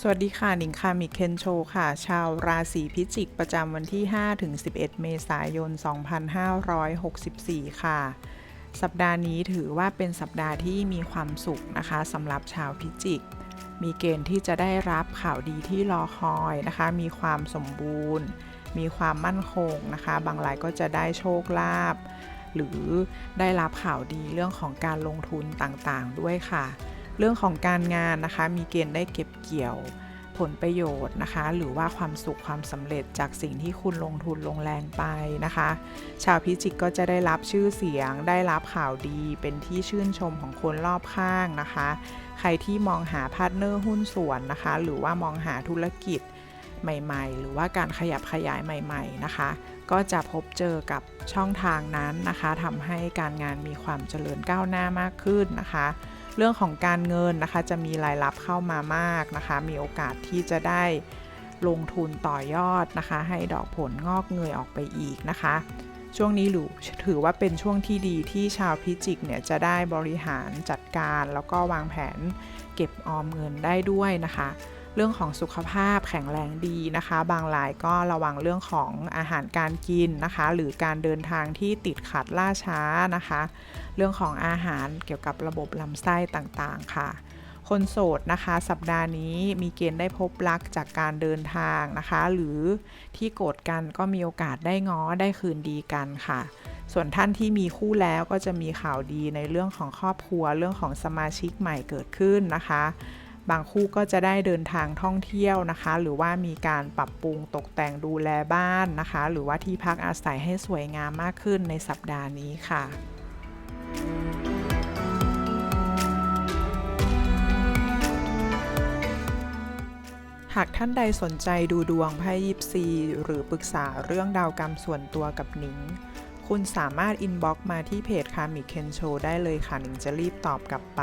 สวัสดีค่ะ หนิงค่ะมิเคนโชค่ะ ชาวราศีพิจิกประจำวันที่5ถึง11 เมษายน 2564 ค่ะ สัปดาห์นี้ถือว่าเป็นสัปดาห์ที่มีความสุขนะคะสำหรับชาวพิจิก มีเกณฑ์ที่จะได้รับข่าวดีที่รอคอยนะคะ มีความสมบูรณ์ มีความมั่นคงนะคะ บางรายก็จะได้โชคลาภหรือได้รับข่าวดีเรื่องของการลงทุนต่างๆ ด้วยค่ะ เรื่องของการงานนะคะ มีเกณฑ์ได้เก็บเกี่ยวผลประโยชน์นะคะ หรือว่าความสุขความสำเร็จจากสิ่งที่คุณลงทุนลงแรงไปนะคะ ชาวพิจิกก็จะได้รับชื่อเสียง ได้รับข่าวดี เป็นที่ชื่นชมของคนรอบข้างนะคะ ใครที่มองหาพาร์ทเนอร์หุ้นส่วนนะคะ หรือว่ามองหาธุรกิจใหม่ๆ หรือว่าการขยับขยายใหม่ ๆนะคะ ก็จะพบเจอกับช่องทางนั้นนะคะทำให้การงานมีความเจริญก้าวหน้ามากขึ้นนะคะ เรื่องของการเงินนะคะ จะมีรายรับเข้ามามากนะคะ มีโอกาสที่จะได้ลงทุนต่อยอดนะคะ ให้ดอกผลงอกเงยออกไปอีกนะคะ ช่วงนี้หรือถือว่าเป็นช่วงที่ดีที่ชาวพิจิกเนี่ยจะได้บริหารจัดการแล้วก็วางแผนเก็บออมเงินได้ด้วยนะคะ เรื่องของสุขภาพแข็งแรงดีนะคะ บางรายก็ระวังเรื่องของอาหารการกินนะคะ หรือการเดินทางที่ติดขัดล่าช้านะคะ เรื่องของอาหารเกี่ยวกับระบบลำไส้ต่างๆค่ะคนโสดนะคะ สัปดาห์นี้มีเกณฑ์ได้พบรักจากการเดินทางนะคะ หรือที่โกรธกันก็มีโอกาสได้ง้อได้คืนดีกันค่ะ ส่วนท่านที่มีคู่แล้วก็จะมีข่าวดีในเรื่องของครอบครัว เรื่องของสมาชิกใหม่เกิดขึ้นนะคะ บางคู่ก็จะได้เดินทางท่องเที่ยวนะคะ หรือว่ามีการปรับปรุงตกแต่งดูแลบ้านนะคะ หรือว่าที่พักอาศัยให้สวยงามมากขึ้นในสัปดาห์นี้ค่ะหากท่านใดสนใจดูดวงไพ่ยิปซีหรือปรึกษาเรื่องดาวกรรมส่วนตัวกับหนิง คุณสามารถอินบ็อกซ์มาที่เพจคามิเคนโชได้เลยค่ะหนิงจะรีบตอบกลับไป